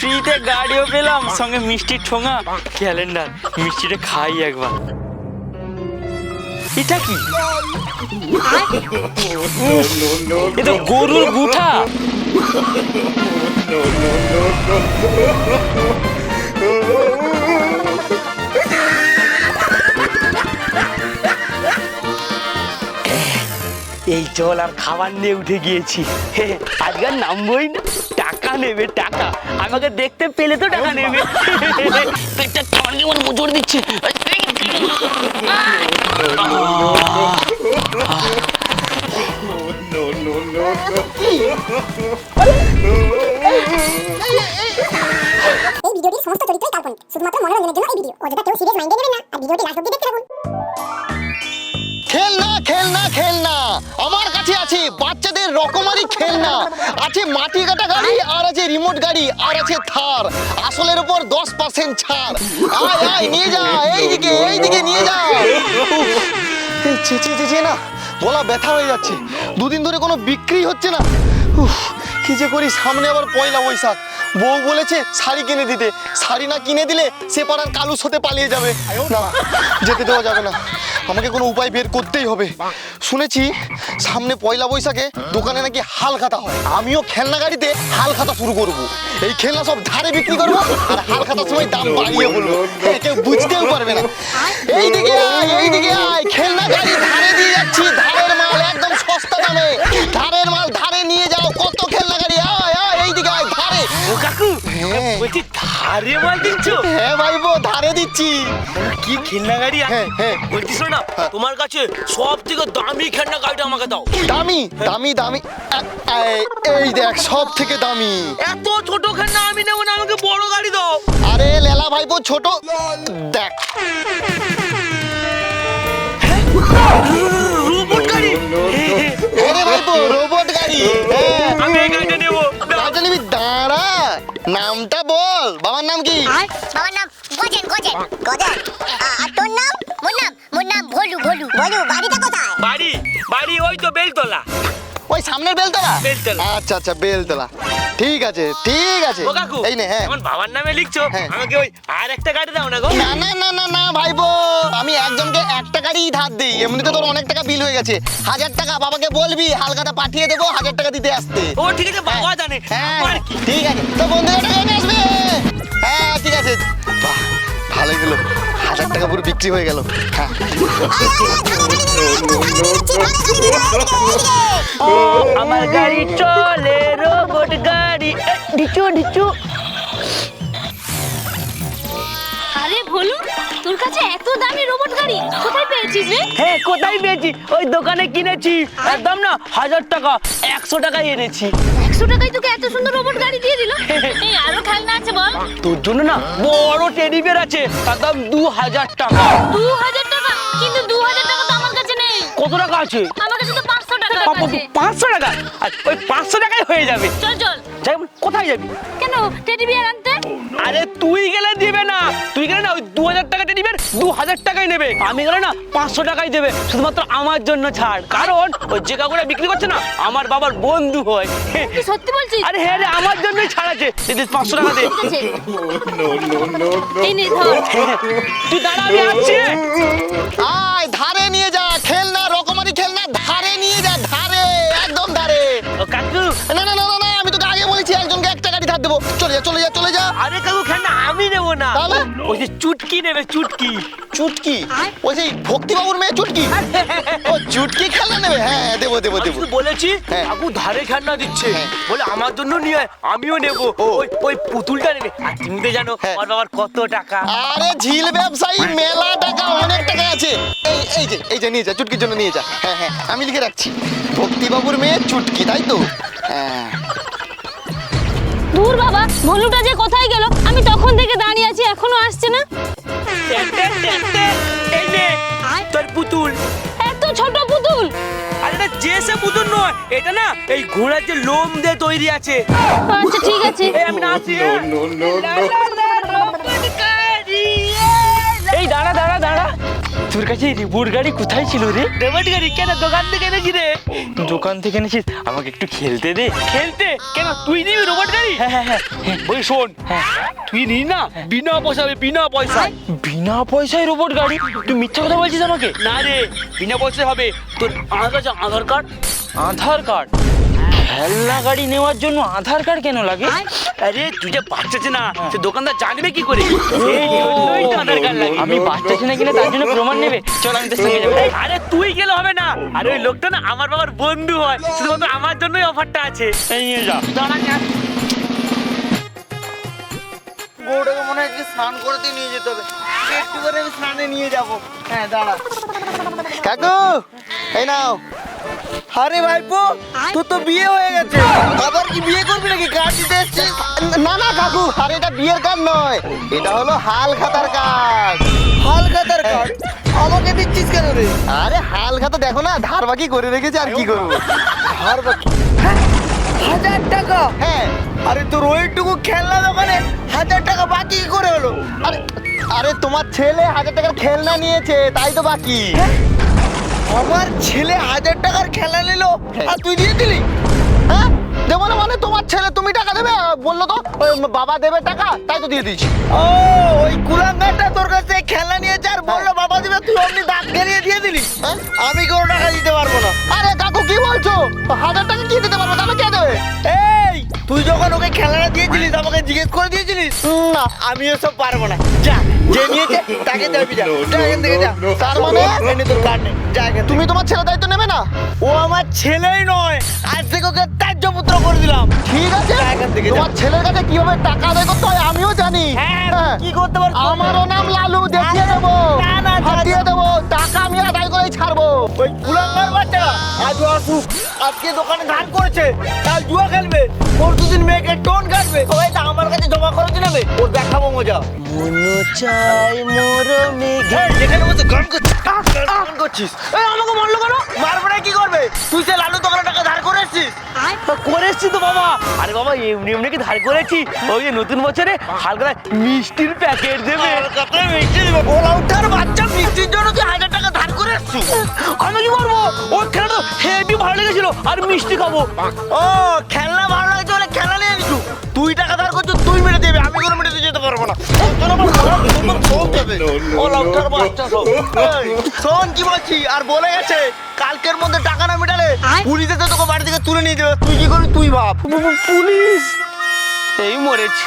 ফ্রিতে গাড়িও পেলাম সঙ্গে মিষ্টির ঠোঙা। ক্যালেন্ডার মিষ্টিটা খাই একবার। এটা কি? এ তো গরুর গুঠা। এই চল আর খাবার নিয়ে উঠে গিয়েছি। হে, আজকে আর নামবই না। টাকা নেবে টাকা। আমাকে দেখতে পেলে তো টাকা নেবে। পেটটা নিয়ে আমার মোচড় দিচ্ছে? এই ভিডিওটির সমস্ত চরিত্রই কাল্পনিক শুধুমাত্র মনোরঞ্জনের জন্য এই ভিডিও অযথা কেউ সিরিয়াস মাইন্ডে নেবেন না আর ভিডিওটি লাস্ট অব্দি দেখতে থাকুন। খেলনা খেলনা খেলনা। আমার কাছে আছে বাচ্চাদের রকমারি খেলনা। আছে মাটি কাটা গাড়ি আর রিমোট গাড়ি আর আছে থার। আসলের উপর দশ পার্সেন্ট ছাড়। আয় আয় নিয়ে যা এইদিকে এইদিকে নিয়ে যা। চেচে চেচে না গলা ব্যথা হয়ে যাচ্ছে। দুদিন ধরে কোনো বিক্রি হচ্ছে না। উফ, কি যে করি সামনে আবার পয়লা বৈশাখ। বউ বলেছে শাড়ি কিনে দিতে। শাড়ি না কিনে দিলে সে পাড়ার কালুর সাথে পালিয়ে যাবে। না যেতে দেওয়া যাবে না। আমাকে কোনো উপায় বের করতেই হবে। শুনেছি সামনে পয়লা বৈশাখে দোকানে নাকি হাল খাতা হয়। আমিও খেলনা গাড়িতে হাল খাতা শুরু করব। এই খেলনা সব ধারে বিক্রি করব আর হাল খাতার সময় দাম বাড়িয়ে বলব। হ্যাঁ, কেউ বুঝতেও পারবে না। এইদিকে আয় এইদিকে আয়। খেলনা গাড়ি ধারে দিয়ে যাচ্ছি। ধারের মাল একদম সস্তা দামে। ধারের মাল ধারে নিয়ে যাও কত খেলনা গাড়ি? আয় আয় এইদিকে আয় ধারে। ও কাকু হ্যাঁ। বলছি ধারে মাল দিচ্ছ? হ্যাঁ ভাইবো ধারে দিচ্ছি। কি খেলনা গাড়ি? আছে হ্যাঁ, হ্যাঁ। বলছি শোনো না তোমার কাছে সব থেকে দামি খেলনা গাড়িটা আমাকে দাও। দামি দামি দামি। আ- আ- এই দেখ সব থেকে দামি। এত ছোট খেলনা আমি নেব না আমাকে বড় গাড়ি দাও। আরে লেলা ভাইপো ছোট। দেখ। রোবট গাড়ি? রোবট গাড়ি। হ্যাঁ। আমি এই গাড়িটা নেব। গাড়িটা নিবি দাঁড়া। নামটা বল। বাবার নাম কি? বাবার নাম গজেন গজেন। গজেন। আর তোর নাম? মোর নাম মোর নাম ভলু ভলু। ভলু বাড়িটা কোথায়? বাড়ি বাড়ি ওই তো বেলতলা। ওই সামনের বেলতলা? বেলতলা। আচ্ছা আচ্ছা বেলতলা। ঠিক আছে ঠিক আছে। ও কাকু এই নে হ্যাঁ। এখন বাবার নামে লিখছো? হ্যাঁ। আমাকে ওই আর একটা গাড়ি দাও না গো। না না না না না ভাইবো আমি একজনকে একটা গাড়ি ধার দিই। এমনিতে তোর অনেক টাকা বিল হয়ে গেছে। হাজার টাকা বাবাকে বলবি হালকাটা পাঠিয়ে দেবো হাজার টাকা দিতে আসতে। ও ঠিক আছে বাবা জানে। হ্যাঁ। ঠিক আছে। তো বন্ধু এটা আসবে? হ্যাঁ ঠিক আছে। ভালোই গেল টাকা পুরো বিক্রি হয়ে গেল। হ্যাঁ আমার গাড়ি চলে রোবট গাড়ি। এ, ঢিচু ঢিচু। আরে ভোলু তোর কাছে এত দামি রোবট গাড়ি কোথায় পেয়েছিস রে? হ্যাঁ কোথায় পেয়েছি? ওই দোকানে কিনেছি। একদম না হাজার টাকা একশো টাকায় এনেছি। একশো টাকায় তোকে এত সুন্দর রোবট গাড়ি দিয়ে দিল? এই আরও খেলনা আছে বল। তোর জন্য না বড় টেডি বিয়ার আছে তার দাম দু হাজার টাকা। দু হাজার টাকা? কিন্তু দু হাজার টাকা তো আমার কাছে নেই। কত টাকা আছে? আমার কাছে তো পাঁচশো টাকা আছে। পাঁচশো টাকা? ওই পাঁচশো টাকায় হয়ে যাবে। চল চল। যাই কোথায় যাবি? কেন? টেডি বিয়ার আনতে আরে তুই গেলে দিবে না। তুই গেলে না ওই দু হাজার টাকা টেডি বিয়ার দু হাজার টাকাই নেবে। আমি গেলে না পাঁচশো টাকাই দেবে শুধুমাত্র আমার জন্য ছাড়। কারণ ওই যে কাকুরা বিক্রি করছে না আমার বাবার বন্ধু হয়। সত্যি বলছিস? আরে হ্যাঁ রে আমার জন্যই ছাড় আছে। দিদি পাঁচশো টাকা দে। এই নে ধর। তুই দাঁড়া আমি আসছি। আয় ধারে নিয়ে যা খেলনা রকমারি খেলনা ধারে নিয়ে যা ধারে একদম ধারে। ও কাকু। না না একটা দেবো। চলে যা চলে যা চলে যা। আরে কাকু খেলনা আমি নেব না। তাহলে? ওই যে চুটকি নেবে চুটকি। চুটকি? ওই সেই ভক্তিবাবুর মেয়ে চুটকি? ও চুটকি খেলনা নেবে? হ্যাঁ দেবো দেবো আমি দেবো। শুধু বলেছি হ্যাঁ। কাকু ধারে খেলনা দিচ্ছে। হ্যাঁ। বলে আমার জন্য নিয়ে আয়, আমিও নেব। ও। ওই ওই পুতুলটা নেবে। আর তুমি তো জানো হ্যাঁ। আমার বাবার কত টাকা। আরে ঝিল ব্যবসায়ী মেলা টাকা অনেক টাকা আছে। এই এই যে এই যে নিয়ে যা চুটকির জন্য নিয়ে যা। হ্যাঁ হ্যাঁ আমি লিখে রাখছি। ভক্তিবাবুর মেয়ে চুটকি তাই তো? হ্যাঁ। দূর বাবা ভলুটা যে কোথায় গেল? আমি তখন থেকে দাঁড়িয়ে আছি এখনও আসছে না। এই তোর পুতুল। এত ছোট পুতুল। আরে এটা যে সে পুতুল নয় এটা না এই ঘোড়ার যে লোম দিয়ে তৈরি আছে। আচ্ছা ঠিক আছে। এই আমি না দাঁড়া দাঁড়া তোর কাছে রিপোর্ট গাড়ি কোথায় ছিল রে? রিপোর্ট গাড়ি কেন? দোকান থেকে এনেছি রে। দোকান থেকে এনেছিস? আমাকে একটু খেলতে দে। খেলতে? কেন? তুই নিবি রোবট গাড়ি? হ্যাঁ হ্যাঁ হ্যাঁ। ওই শোন। তুই নি না। বিনা পয়সায় বিনা পয়সায়। বিনা পয়সায় রোবট গাড়ি? তুই মিথ্যা কথা বলছিস আমাকে? না রে বিনা পয়সায় হবে। তোর আধার কার্ড? আধার কার্ড? খেলনা গাড়ি নেওয়ার জন্য আধার কার্ড কেন লাগে? আরে তুই যে বাচ্চা না সে দোকানদার জানবে কি করে? আধার কার্ড লাগে। আমি বাচ্চা ছেলে কিনা তার জন্য প্রমাণ নেবে? চল আমি তোর সঙ্গে যাব। আরে তুই গেলে হবে না। আরে ওই লোকটা না আমার বাবার বন্ধু হয়। শুধুমাত্র আমার জন্যই অফারটা আছে। এই নিয়ে যা। বউটাকে মনে হয় স্নান করতে নিয়ে যেতে হবে। একটু করে আমি স্নানে নিয়ে যাব। হ্যাঁ দাঁড়া। কাকু এই নাও। আরে ভাইপো তোর তো বিয়ে হয়ে গেছে। আবার কি বিয়ে করবি নাকি? কার্ড দিতে এসছিস? না না কাকু আরে এটা বিয়ের কার্ড নয়। এটা হলো হাল খাতার কার্ড হাল খাতার কার্ড আমাকে দিচ্ছিস কেন রে? আরে হাল খাতা দেখো না ধার বাকি করে রেখেছে আর কি করব? ধার বাকি হাজার টাকা। হ্যাঁ। আরে তোর ওইটুকু খেলনা দোকানে হাজার টাকা বাকি করে হলো? আরে আরে তোমার ছেলে হাজার টাকার খেলনা নিয়েছে তাই তো বাকি। আমার ছেলে হাজার টাকার খেলা নিল আর তুই দিয়ে দিলি? হ্যাঁ? দেবো না মানে তোমার ছেলে তুমি টাকা দেবে? বলল তো বাবা দেবে টাকা তাই তো দিয়ে দিয়েছি। ও ওই কুলাঙ্গারটা তোর কাছে খেলনা নিয়েছে আর বলল বাবা দেবে তুই অমনি দাঁত গেলিয়ে দিয়ে দিলি? আমি কোনো টাকা দিতে পারব না। আরে কাকু কি বলছো? হাজার টাকা কি দিতে পারব তাহলে কে দেবে? এই তুই যখন ওকে খেলনা দিয়েছিলিস আমাকে জিজ্ঞেস করে দিয়েছিলিস? না। আমি ওসব পারব না। যা যে নিয়েছে তাকে দেবি যা। এখান থেকে যা। তার মানে এনে তোর কার্ড নেই। যা এখান তুমি তোমার ছেলে দায়িত্ব নেবে না? ও আমার ছেলেই নয়। আজ থেকে ওকে ত্যায্য পুত্র করে দিলাম। ঠিক আছে? থেকে তোমার ছেলের কাছে কীভাবে টাকা আদায় করতে হয় আমিও জানি। হ্যাঁ কি করতে পারব আমারও নাম লালু দেখিয়ে দেবো। হাতিয়ে দেবো। টাকা আমি আদায় করেই ছাড়বো। ওই কুলাঙ্গার বাচ্চা আজ আসুক। আজকে দোকানে ধান করেছে কাল জুয়া খেলবে পরশুদিন মেয়েকে টোন কাটবে। সবাইটা জমা করে নেবে ওর দেখাবো মজা। মনো চাই মোর মেঘে। যেখানে বসে গান করছিস গান করছিস। এই আমাকে মারলো কেন? মারবে না কি করবে? তুই সে লালু দোকানে টাকা ধার করে এসছিস করেছি তো বাবা। আরে বাবা এমনি এমনি কি ধার করেছি? ওই যে নতুন বছরে হালকা মিষ্টির প্যাকেট দেবে। মিষ্টি দিবে। গোলা উঠার বাচ্চা মিষ্টির জন্য তুই হাজার টাকা ধার করে এসছিস আমি কি করব? ওর খেলা তো হেভি ভালো লেগেছিল আর মিষ্টি খাব। ও খেলনা ভালো খেলনা নিয়ে নিছু তুই টাকা ধার করছিস তুই মেরে দেবে আমি কোনো মেরে দিয়ে যেতে পারব না। শোন কি বলছি? আর বলে গেছে কালকের মধ্যে টাকা না মেটালে পুলিশ এসে তোকে বাড়ি থেকে তুলে নিয়ে যাবে। তুই কি করবি তুই ভাব। পুলিশ! এই মরেছি।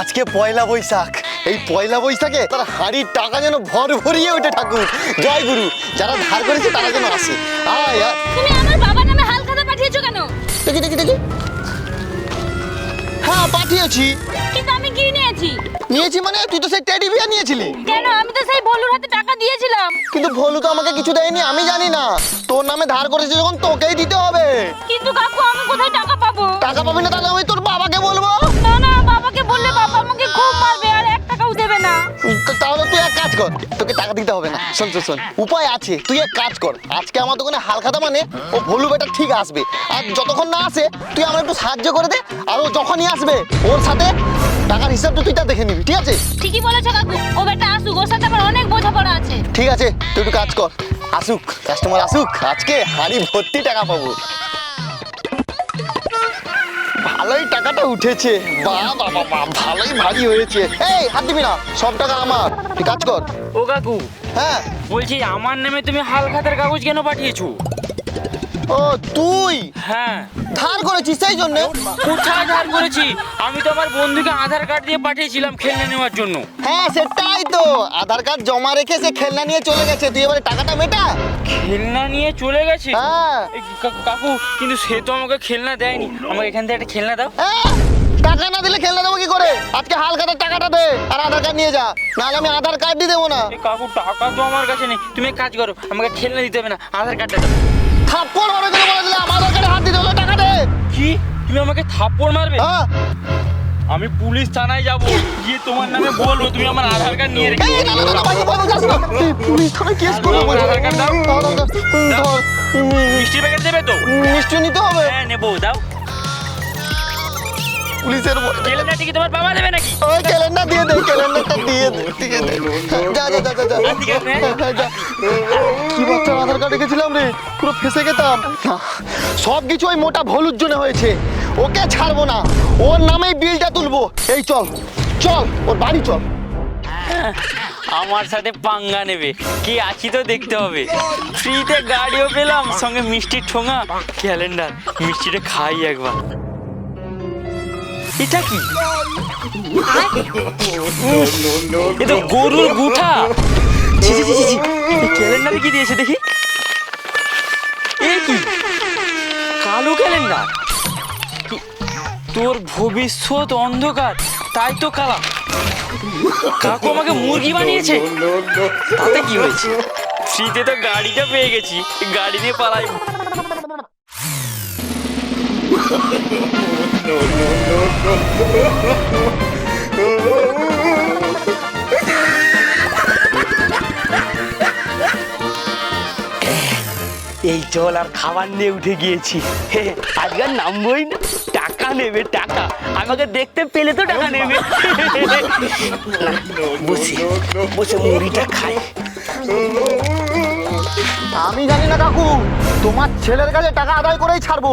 আজকে পয়লা বৈশাখ। এই পয়লা বৈশাখে তার হাড়ির টাকা যেন ভর ভরিয়ে ওঠে ঠাকুর। জয় গুরু যারা ধার করেছে তারা যেন আসে। আয়। তুমি আমার বাবার নামে হাল খাতা পাঠিয়েছো কেন? দেখি দেখি দেখি। হ্যাঁ পাঠিয়েছি। কিন্তু আমি কি নিয়েছি? নিয়েছি মানে তুই তো সেই টেডি বিয়ার নিয়েছিলি। কেন? আমি তো সেই ভলুর হাতে টাকা দিয়েছিলাম। কিন্তু ভলু তো আমাকে কিছু দেয়নি আমি জানি না। তোর নামে ধার করেছে যখন তোকেই দিতে হবে। কিন্তু কাকু আমি কোথায় টাকা পাবো? টাকা পাবি না দিতে হবে না। শোন শোন শোন উপায় আছে তুই এক কাজ কর। আজকে আমার দোকানে হালখাতা মানে ও ভলু বেটা ঠিক আসবে। আর যতক্ষণ না আসে তুই আমার একটু সাহায্য করে দে আর ও যখনই আসবে ওর সাথে টাকার হিসাবটা তুই তা দেখে নিবি ঠিক আছে? ঠিকই বলেছ কাকু ও বেটা আসুক ওর সাথে আমার অনেক বোঝাপড়া আছে। ঠিক আছে তুই একটু কাজ কর। আসুক কাস্টমার আসুক আজকে হাড়ি ভর্তি টাকা পাবো। ভালোই টাকাটা উঠেছে। বাহ বাবা বাহ ভালোই ভারী হয়েছে। এই হাত দিবি না সব টাকা আমার। তুই কাজ কর। ও কাকু হ্যাঁ। বলছি আমার নামে তুমি হাল খাতার কাগজ কেন পাঠিয়েছো? ও তুই? হ্যাঁ। ধার করেছিস সেই জন্য? কোথায় ধার করেছি? আমি তো আমার বন্ধুকে আধার কার্ড দিয়ে পাঠিয়েছিলাম খেলনা নেওয়ার জন্য। হ্যাঁ সেটাই তো। আধার কার্ড জমা রেখে সে খেলনা নিয়ে চলে গেছে। তুই এবারে টাকাটা মেটা। খেলনা নিয়ে চলে গেছে? হ্যাঁ। কাকু কিন্তু সে তো আমাকে খেলনা দেয়নি। আমাকে এখান থেকে একটা খেলনা দাও। হ্যাঁ, টাকা না দিলে খেলনা দেবো কি করে? আজকে হাল টাকাটা দে আর আধার কার্ড নিয়ে যা। নাহলে আমি আধার কার্ডই দেবো না। এই কাকু টাকা তো আমার কাছে নেই। তুমি এক কাজ করো আমাকে খেলনা দিতে হবে না আধার কার্ডটা দাও। থাপ্পড় মারো করে বলে দিলাম আধার কার্ডে হাত দিতে হলো টাকা দে। কি? তুমি আমাকে থাপ্পড় মারবে? হ্যাঁ। আমি পুলিশ থানায় যাব। গিয়ে তোমার নামে বলব তুমি আমার আধার কার্ড নিয়ে রেখে এই, না, না, না, বাড়ি বলব, যাস না। পুলিশ থানায় কেস করব আমার আধার কার্ড দাও। দাও, মিষ্টি প্যাকেট দেবে তো? মিষ্টি নিতে হবে। হ্যাঁ নেব দাও। পুলিশের। ক্যালেন্ডারটি কি তোমার বাবা দেবে নাকি? ওই ক্যালেন্ডার দিয়ে দে ক্যালেন্ডারটা দিয়ে দে দিয়ে দে যা যা যা যা ঠিক আছে। হ্যাঁ। কি বাচ্চা আধার কার্ড রেখেছিলাম রে? পুরো ফেসে গেতাম। সব কিছু ওই মোটা ভলুর জন্য হয়েছে। ওকে ছাড়বো না। ওর নামেই বিলটা তুলবো। এই চল চল ওর বাড়ি চল। আমার সাথে পাঙ্গা নেবে। কি আছি তো দেখতে হবে। ফ্রিতে গাড়িও পেলাম সঙ্গে মিষ্টির ঠোঙা। ক্যালেন্ডার মিষ্টিটা খাই একবার। এটা কি? এ তো গরুর গুঠা। ক্যালেন্ডারে কি দিয়েছে দেখি? এ কি? কালো ক্যালেন্ডার। তোর ভবিষ্যৎ অন্ধকার তাই তো কালা। কাকু আমাকে মুরগি বানিয়েছে। তাতে কি হয়েছে? ফ্রিতে তো গাড়িটা পেয়ে গেছি। গাড়ি নিয়ে পালাই এই জল আর খাবার নিয়ে উঠে গিয়েছি। হে, আজকে আর নামবই না। টাকা নেবে টাকা। আমাকে দেখতে পেলে তো টাকা নেবে। বসে বসে মুড়িটা খাই। আমি জানি না কাকু। তোমার ছেলের কাছে টাকা আদায় করেই ছাড়বো।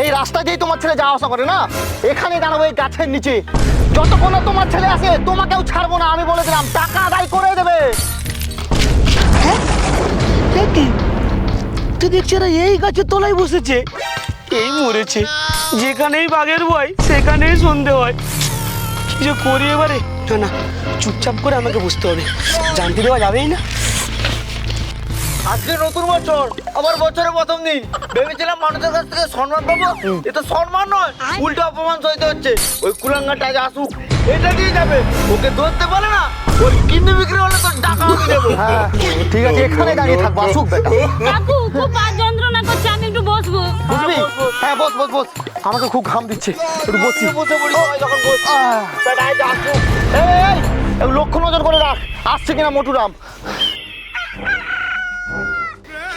এই রাস্তা দিয়েই তোমার ছেলে যাওয়া আসা করে না? এখানে দাঁড়াবো এই গাছের নিচে। যতক্ষণ না তোমার ছেলে আসে তোমাকেও ছাড়বো না আমি বলে দিলাম টাকা আদায় করে দেবে। কি? তুই দেখছি এই গাছের তলায় বসেছে। এই মরেছে। যেখানেই বাঘের ভয় সেখানেই সন্ধে হয়। কি যে করি এবারে? না না চুপচাপ করে আমাকে বুঝতে হবে। জানতে দেওয়া যাবেই না। আজকে নতুন বছর আবার বছরের প্রথম দিন। ভেবেছিলাম মানুষের কাছ থেকে সম্মান পাবো এ তো সম্মান নয় উল্টো অপমান সইতে হচ্ছে। ওই কুলাঙ্গাটা আজ আসুক এটা দিয়ে যাবে। ওকে ধরতে পারে না ওর কিডনি বিক্রি হলে তো টাকা আমি দেবো। হ্যাঁ ঠিক আছে এখানে দাঁড়িয়ে থাক আসুক বেটা। কাকু খুব পা যন্ত্রণা করছে আমি একটু বসবো। বুঝবি হ্যাঁ বস বস বস। আমাকে খুব ঘাম দিচ্ছে একটু বসি বসে পড়ি যখন আহ, বেটা আজ আসুক এই, এই, এই, লক্ষ্য নজর করে রাখ আসছে কিনা মোটুরাম।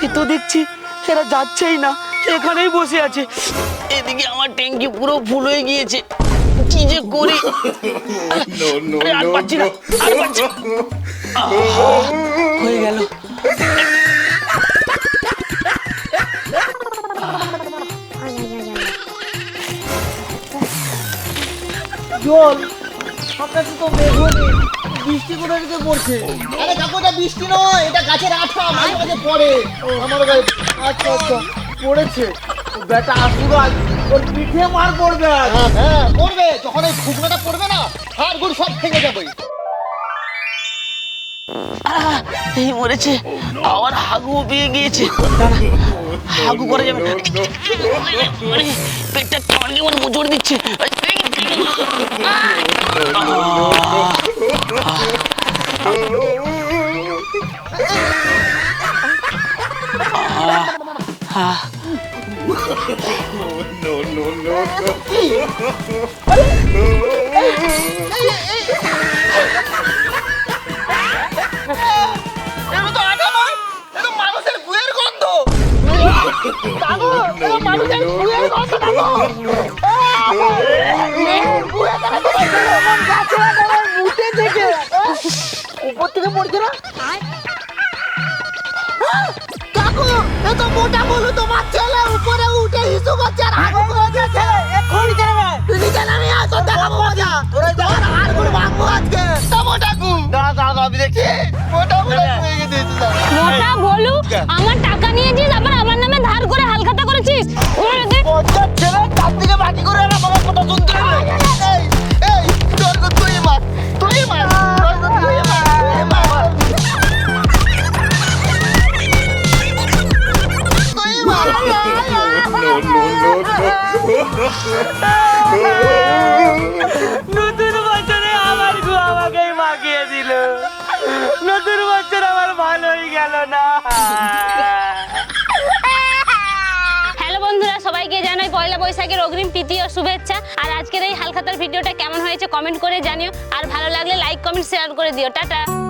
এ তো দেখছি এরা যাচ্ছেই না এখানেই বসে আছে। এদিকে আমার ট্যাঙ্কি পুরো ফুল হয়ে গিয়েছে। কি যে করি? আর পাচ্ছি না আর পাচ্ছি হয়ে গেল। জল আকাশে তো মেঘ নেই বৃষ্টি কোথা থেকে পড়ছে আরে কাকু এটা বৃষ্টি নয় এটা গাছের আঠা মাঝে মাঝে পড়ে আমার গায়ে আচ্ছা আচ্ছা পড়েছে বেটা আজ ওর পিঠে মার পড়বে হ্যাঁ হ্যাঁ পড়বে যখন এই ফুকনাটা পড়বে না হাড় গুড় সব ভেঙে যাবে এই মরেছে আবার হাগুও পেয়ে গিয়েছে হাগু করা যাবে না। মানে পেটটা কেমন কেমন মোচড় দিচ্ছে এটা থেকে পড়ছে না? কাকু এ তো মোটা বলু তোমার ছেলে উপরে উঠে হিসু করছে আর আগু করে এক্ষুনি তুই নিচে নামে আয় তোর দেখাবো মজা তোর হাড় গুড় ভাঙবো আজকে। তা মোটা কু দাঁড়া দাঁড়া আমি দেখি মোটা বলে মোটা বলু আমার টাকা নিয়েছিস আবার আমার নামে ধার করে হালখাতা করেছিস? ওরে দে। পঞ্চাশ ছেলে তার থেকে বাকি করে কথা শুনতে হবে নতুন বছরে আমার গু আমাকেই মাখিয়ে দিল। নতুন বছর আমার ভালোই গেল না। হ্যালো বন্ধুরা, সবাইকে জানাই পয়লা বৈশাখের অগ্রিম প্রীতি ও শুভেচ্ছা। আর আজকের এই হালখাতার ভিডিওটা কেমন হয়েছে কমেন্ট করে জানিও। আর ভালো লাগলে লাইক কমেন্ট শেয়ার করে দিও। টাটা।